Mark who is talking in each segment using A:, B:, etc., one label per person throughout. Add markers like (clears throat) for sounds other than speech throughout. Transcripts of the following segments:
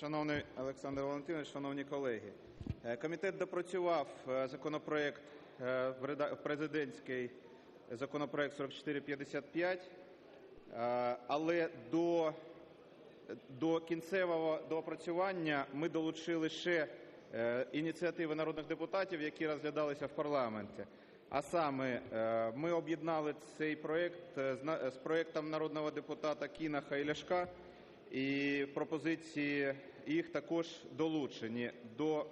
A: Шановний Олександр Валентинович, шановні колеги, комітет доопрацював законопроект, президентський законопроект 4455, але до кінцевого доопрацювання ми долучили ще ініціативи народних депутатів, які розглядалися в парламенті. А саме ми об'єднали цей проект з проектом народного депутата Кінаха і Ляшка, і пропозиції їх також долучені до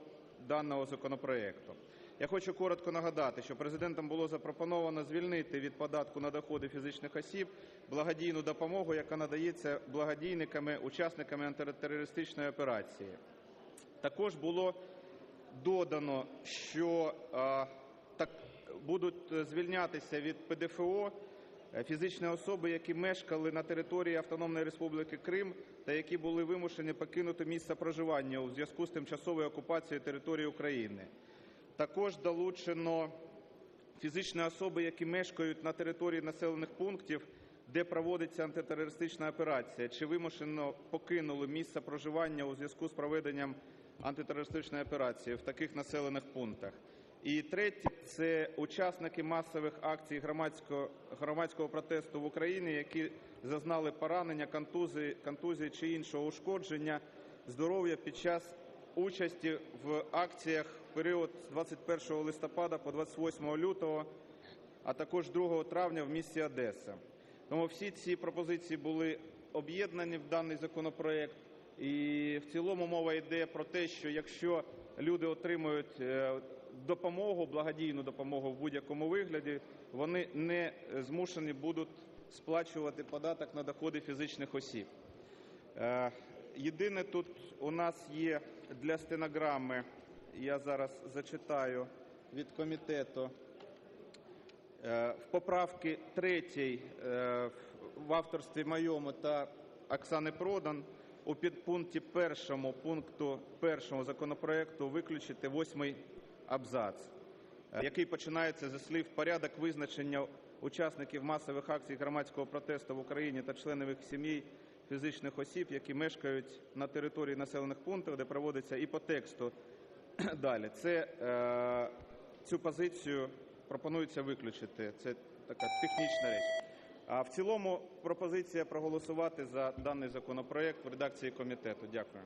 A: даного законопроекту. Я хочу коротко нагадати, що Президентом було запропоновано звільнити від податку на доходи фізичних осіб благодійну допомогу, яка надається благодійниками, учасниками антитерористичної операції. Також було додано, що так будуть звільнятися від ПДФО фізичні особи, які мешкали на території Автономної Республіки Крим та які були вимушені покинути місце проживання у зв'язку з тимчасовою окупацією території України. Також долучено фізичні особи, які мешкають на території населених пунктів, де проводиться антитерористична операція, чи вимушено покинули місце проживання у зв'язку з проведенням антитерористичної операції в таких населених пунктах. І третє – це учасники масових акцій громадського протесту в Україні, які зазнали поранення, контузії чи іншого ушкодження здоров'я під час участі в акціях в період з 21 листопада по 28 лютого, а також 2 травня в місті Одеса. Тому всі ці пропозиції були об'єднані в даний законопроект. І в цілому мова йде про те, що якщо люди отримують допомогу, благодійну допомогу в будь-якому вигляді, вони не змушені будуть сплачувати податок на доходи фізичних осіб. Єдине, тут у нас є для стенограми, я зараз зачитаю від комітету. В поправці 3 в авторстві моєму та Оксани Продан у підпункті 1 пункту 1 законопроекту виключити восьмий абзац, який починається зі слів "порядок визначення учасників масових акцій громадського протесту в Україні та членів їх сімей, фізичних осіб, які мешкають на території населених пунктів, де проводиться…" і по тексту (clears throat) далі. це Цю позицію пропонується виключити, це така технічна річ. А в цілому пропозиція проголосувати за даний законопроект в редакції комітету. Дякую.